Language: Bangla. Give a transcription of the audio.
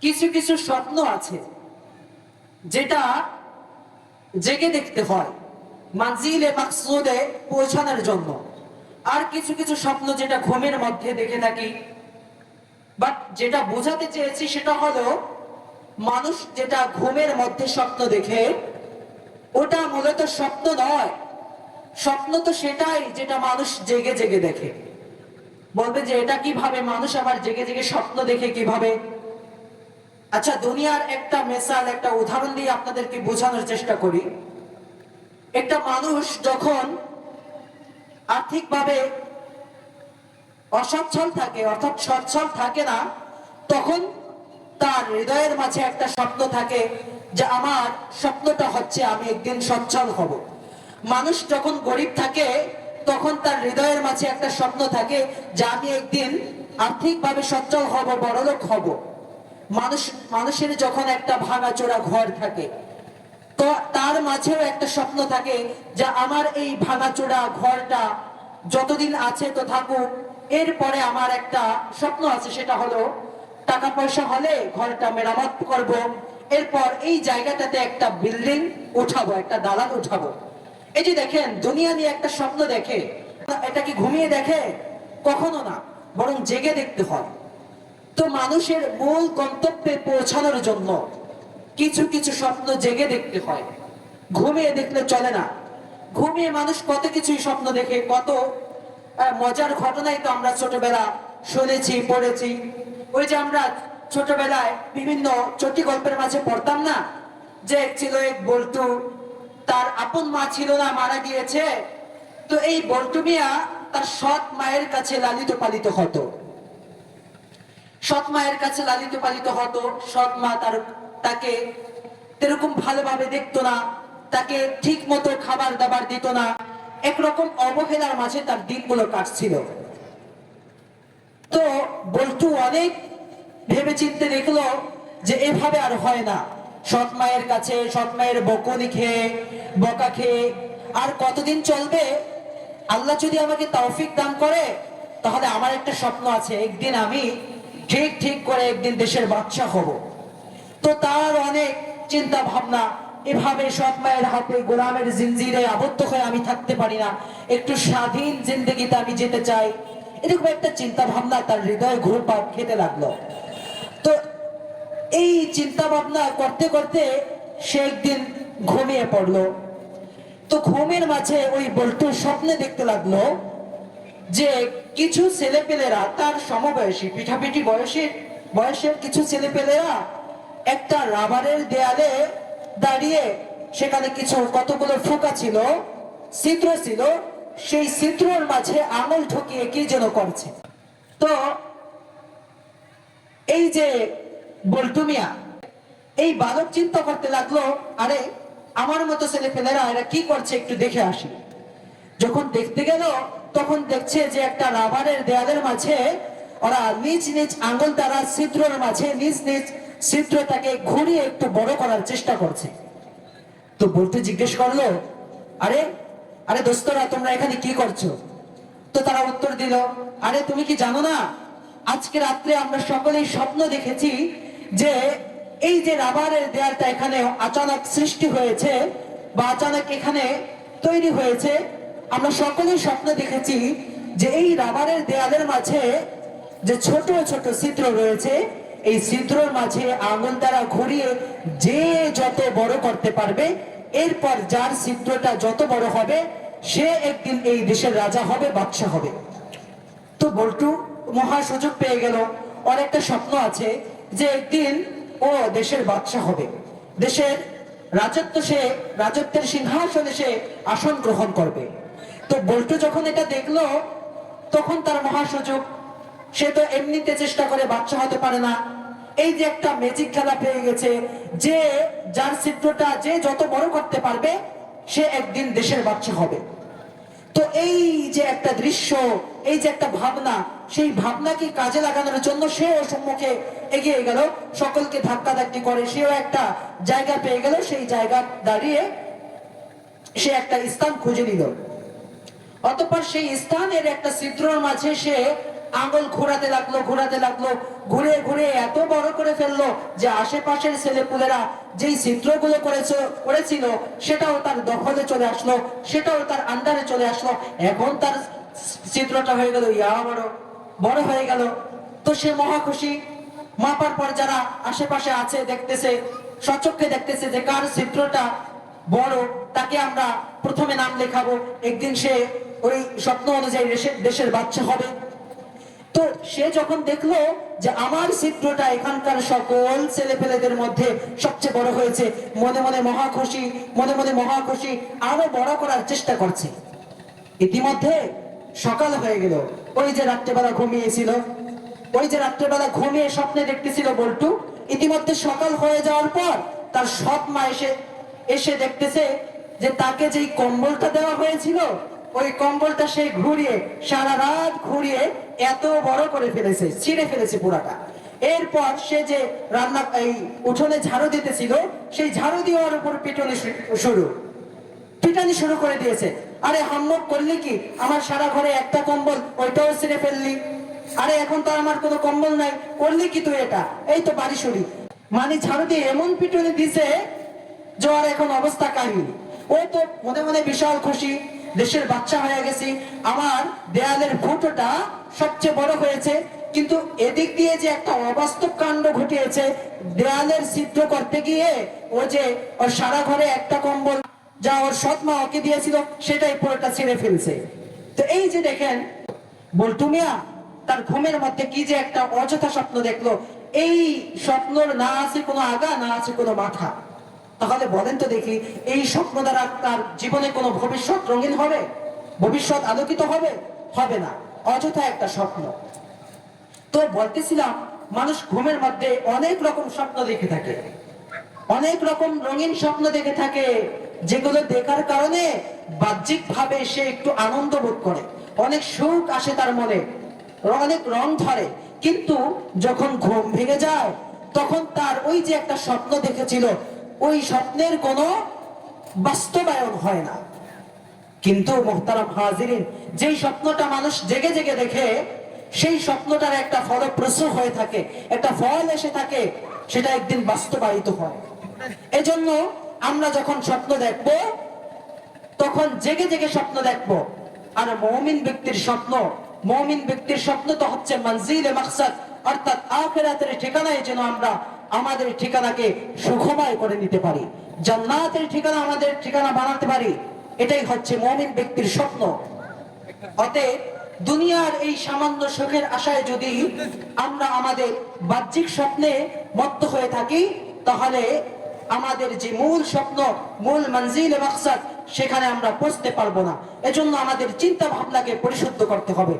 কিছু কিছু স্বপ্ন আছে, যেটা জেগে দেখতে হয়, মানজিলে মাকসুদে পৌঁছানোর জন্য। আর কিছু কিছু স্বপ্ন যেটা ঘুমের মধ্যে দেখে থাকি। বাট যেটা বোঝাতে চেয়েছি সেটা হলো, মানুষ যেটা ঘুমের মধ্যে স্বপ্ন দেখে, ওটা মূলত স্বপ্ন নয়। স্বপ্ন তো সেটাই যেটা মানুষ জেগে জেগে দেখে। বলবে যে এটা কীভাবে? মানুষ আবার জেগে জেগে স্বপ্ন দেখে কীভাবে? আচ্ছা দুনিয়ার একটা মেসাল, একটা উদাহরণ দিয়ে আপনাদেরকে বোঝানোর চেষ্টা করি। একটা মানুষ যখন আর্থিকভাবে অসচ্ছল থাকে, অর্থাৎ সচ্ছল থাকে না, তখন তার হৃদয়ের মাঝে একটা স্বপ্ন থাকে যে, আমার স্বপ্নটা হচ্ছে আমি একদিন সচ্ছল হব। মানুষ যখন গরিব থাকে, তখন তার হৃদয়ের মাঝে একটা স্বপ্ন থাকে যে, আমি একদিন আর্থিকভাবে সচ্ছল হব, বড়লোক হব। মানুষ, মানুষের যখন একটা ভাঙাচোরা ঘর থাকে, তো তার মাঝেও একটা স্বপ্ন থাকে যে আমার এই ভাঙাচোরা ঘরটা যতদিন আছে তো থাকুক, এরপরে আমার একটা স্বপ্ন আছে, সেটা হলো টাকা পয়সা হলে ঘরটা মেরামত করব, এরপর এই জায়গাটাতে একটা বিল্ডিং উঠাবো, একটা দালান উঠাবো। এই যে দেখেন, দুনিয়া নিয়ে একটা স্বপ্ন দেখে, এটা কি ঘুমিয়ে দেখে? কখনো না, বরং জেগে দেখতে হয়। তো মানুষের মূল গন্তব্যে পৌঁছানোর জন্য কিছু কিছু স্বপ্ন জেগে দেখতে হয়। ঘুমিয়ে দেখলে চলে না। ঘুমিয়ে মানুষ কত কিছুই স্বপ্ন দেখে, কত মজার ঘটনাই তো আমরা ছোটবেলা শুনেছি, পড়েছি। ওই যে আমরা ছোটবেলায় বিভিন্ন চটি গল্পের মাঝে পড়তাম না? যে ছিল এক বল্টু, তার আপন মা ছিল না, মারা গিয়েছে। তো এই বল্টু মিয়া তার সৎ মায়ের কাছে লালিত পালিত হতো। সৎ মায়ের কাছে লালিত পালিত হতো, সৎ মা তার, তাকে এরকম ভালোভাবে দেখতো না, তাকে ঠিক মতো খাবার দাবার দিত না, একরকম অবহেলার মাঝে তার দিনগুলো কাটছিল। তো বল্টু অনেক ভেবে চিনতে দেখল যে এভাবে আর হয় না। সৎ মায়ের কাছে, সৎ মায়ের বকুনি খেয়ে, বকা খেয়ে, আর কতদিন চলবে? আল্লাহ যদি আমাকে তৌফিক দান করে, তাহলে আমার একটা স্বপ্ন আছে, একদিন আমি ঠিক ঠিক করে একদিন দেশের বাদশা হব। তো তার অনেক চিন্তা ভাবনা এভাবে সৎ মায়ের হাতে গোলামের জিনজিরে আবদ্ধ হয়ে আমি থাকতে পারি না। একটু স্বাধীন জিন্দগিতে আমি যেতে চাই। এরকম একটা চিন্তা ভাবনা তার হৃদয়ে ঘুরপাক খেতে লাগল। তো এই চিন্তা ভাবনা করতে করতে সে একদিন ঘুমিয়ে পড়ল। তো ঘুমের মাঝে ওই বল্টু স্বপ্নে দেখতে লাগল যে কিছু ছেলেপেলেরা তার সমবয়সী, পিঠাপিঠি বয়সের বয়সের কিছু ছেলেপেলেরা একটা রাবারের দেয়ালে দাঁড়িয়ে সেখানে কিছু কতগুলো ফুকা ছিল, ছিদ্র ছিল, সেই ছিদ্রর মাঝে আঙুল ঢুকিয়ে কি যেন করছে। তো এই যে বল্টু মিয়া এই বালক চিন্তা করতে লাগল, আরে, আমার মতো ছেলেপেলেরা এরা কি করছে একটু দেখে আসি। যখন দেখতে গেল তখন দেখছে যে একটা রাবারের দেয়ালের মাঝে ওরা নিজ নিজ আঙ্গুল দ্বারা ছিদ্রর মাঝে নিজ নিজ ছিদ্রটাকে ঘুরিয়ে একটু বড় করার চেষ্টা করছে। তো বলতে জিজ্ঞেস করল, আরে আরে দোস্তরা, তোমরা এখানে কি করছ? তো তারা উত্তর দিল, আরে, তুমি কি জানো না? আজকে রাত্রে আমরা সকলেই স্বপ্ন দেখেছি যে এই যে রাবারের দেয়ালটা এখানে আচানক সৃষ্টি হয়েছে বা আচানক এখানে তৈরি হয়েছে আমরা সকলেই স্বপ্ন দেখেছি যে এই রাবারের দেয়ালের মাঝে যে ছোট ছোট ছিদ্র রয়েছে, এই ছিদ্রর মাঝে আঙুল দ্বারা ঘুরিয়ে যে যত বড় করতে পারবে, এরপর যার ছিদ্রটা যত বড় হবে, সে একদিন এই দেশের রাজা হবে বাদশা হবে। তো বল্টু, মহা সুযোগ পেয়ে গেল। একটা স্বপ্ন আছে যে একদিন ও দেশের বাদশা হবে। দেশের রাজত্ব সে, রাজত্বের সিংহাসনে সে আসন গ্রহণ করবে। তো বল্টু যখন এটা দেখল, তখন তার মহা সুযোগ। সে তো এমনিতে চেষ্টা করে, বাচ্চা হতে পারে না। এই যে একটা ম্যাজিক খেলা পেয়ে গেছে, যে যার চিত্রটা যে যত বড় করতে পারবে, সে একদিন দেশের বাচ্চা হবে। তো এই যে একটা দৃশ্য, এই যে একটা ভাবনা সেই ভাবনাকে কাজে লাগানোর জন্য সেও সম্মুখে এগিয়ে গেল। সকলকে ধাক্কা ধাক্কি করে সেও একটা জায়গা পেয়ে গেল। সেই জায়গা দাঁড়িয়ে সে একটা স্থান খুঁজে নিল। অতঃপর সেই স্থানের একটা ছিদ্রর মাঝে সে আঙুল ঘোরাতে লাগল ঘোরাতে লাগল, ঘুরে ঘুরে এত বড় করে ফেলল যে আশেপাশের ছেলেপুলেরা যেই চিত্রগুলো করেছে, করেছিল, সেটাও তার দখলে চলে আসলো, সেটাও তার আন্ডারে চলে আসলো। এখন তার চিত্রটা হয়ে গেল, ইয়া বড়। বড় হয়ে গেল। তো সে মহা খুশি। মাপার পর যারা আশেপাশে আছে, দেখতেছে সচক্ষে দেখতেছে যে কার চিত্রটা বড়, তাকে আমরা প্রথমে নাম লেখাবো। একদিন সে ওই স্বপ্ন অনুযায়ী দেশের বাচ্চা হবে। তো সে যখন দেখল যে আমার চিত্রটা এখানকার সকল ছেলে ছেলেপেলেদের মধ্যে সবচেয়ে বড় হয়েছে, মনে মনে মহা খুশি, মনে মনে মহা খুশি, আরও বড় করার চেষ্টা করছে। ইতিমধ্যে সকাল হয়ে গেল। ওই যে রাত্রেবেলা ঘুমিয়েছিল, ওই যে রাত্রেবেলা ঘুমিয়ে স্বপ্নে দেখতেছিল বল্টু, ইতিমধ্যে সকাল হয়ে যাওয়ার পর তার সৎ মা এসে এসে দেখতেছে যে তাকে যেই কম্বলটা দেওয়া হয়েছিল, ওই কম্বলটা সে ঘুরিয়ে, সারা রাত ঘুরিয়ে এত বড় করে ফেলেছে, ছিঁড়ে ফেলেছে পুরাটা। এরপর সে যে রান্না, এই উঠোনে ঝাড়ু দিতেছিল, সেই ঝাড়ু দেওয়ার উপর পিটনে শুরু। পিটানি শুরু করে দিয়েছে। আরে হাম্মক করলি কি? আমার সারা ঘরে একটা কম্বল, ওইটাও ছিঁড়ে ফেললি। আরে এখন তো আমার কোনো কম্বল নাই, করলি কি তুই এটা? এই তো বাড়ি সরি মানে ঝাড়ু দিয়ে এমন পিটনি দিছে, জ্বর এখন অবস্থা কাহিনী ও তো মনে মনে বিশাল খুশি, দেশের বাচ্চা হয়ে গেছি। আমার দেয়ালের ফুটোটা সবচেয়ে বড় হয়েছে, কিন্তু এদিক দিয়ে যে একটা অবাস্তব কাণ্ড ঘটিয়েছে, দেয়ালের ছিদ্র করতে গিয়ে, ও যে ওর সারা ঘরে একটা কম্বল যা ওর সৎ মা ওকে দিয়েছিল, সেটাই পুরোটা ছিঁড়ে ফেলছে। তো এই যে দেখেন, বল্টু মিয়া, তার ঘুমের মধ্যে কি যে একটা অযথা স্বপ্ন দেখল, এই স্বপ্নর না আছে কোনো আগা, না আছে কোনো মাথা। তাহলে বলেন তো দেখি, এই স্বপ্ন দ্বারা তার জীবনে কোনো ভবিষ্যৎ রঙিন হবে? ভবিষ্যৎ আলোকিত হবে? হবে না। অযথা একটা স্বপ্ন। তো বলতেছিলাম, মানুষ ঘুমের মধ্যে অনেক রকম স্বপ্ন দেখে থাকে। অনেক রকম রঙিন স্বপ্ন দেখে থাকে। যেগুলো দেখার কারণে বাহ্যিক ভাবে সে একটু আনন্দ বোধ করে। অনেক সুখ আসে তার মনে, অনেক রং ধরে। কিন্তু যখন ঘুম ভেঙে যায়, তখন তার ওই যে একটা স্বপ্ন দেখেছিল, ওই স্বপ্নের কোনো বাস্তবায়ন হয় না। কিন্তু হাজিরিন যেই স্বপ্নটা মানুষ জেগে জেগে দেখে, সেই স্বপ্নটার একটা ফলপ্রসূ হয়ে থাকে, একটা ফল এসে থাকে, সেটা একদিন বাস্তবায়িত হয়। এজন্য আমরা যখন স্বপ্ন দেখব, তখন জেগে জেগে স্বপ্ন দেখব। আর মমিন ব্যক্তির স্বপ্ন, মমিন ব্যক্তির স্বপ্ন তো হচ্ছে মঞ্জিলে মাকসাদ, অর্থাৎ আখেরাতের ঠিকানায় যেন আমরা আমাদের ঠিকানাকে সুখময় করে নিতে পারি। জান্নাতের ঠিকানা আমাদের ঠিকানা বানাতে পারি। এটাই হচ্ছে মমিন ব্যক্তির স্বপ্ন। অতএব দুনিয়ার এই সামান্য সুখের আশায় যদি আমরা আমাদের বাহ্যিক স্বপ্নে মত্ত হয়ে থাকি, তাহলে আমাদের যে মূল স্বপ্ন, মূল মঞ্জিল মাকসাদ, সেখানে আমরা পৌঁছতে পারব না। এজন্য আমাদের চিন্তা ভাবনাকে পরিশুদ্ধ করতে হবে।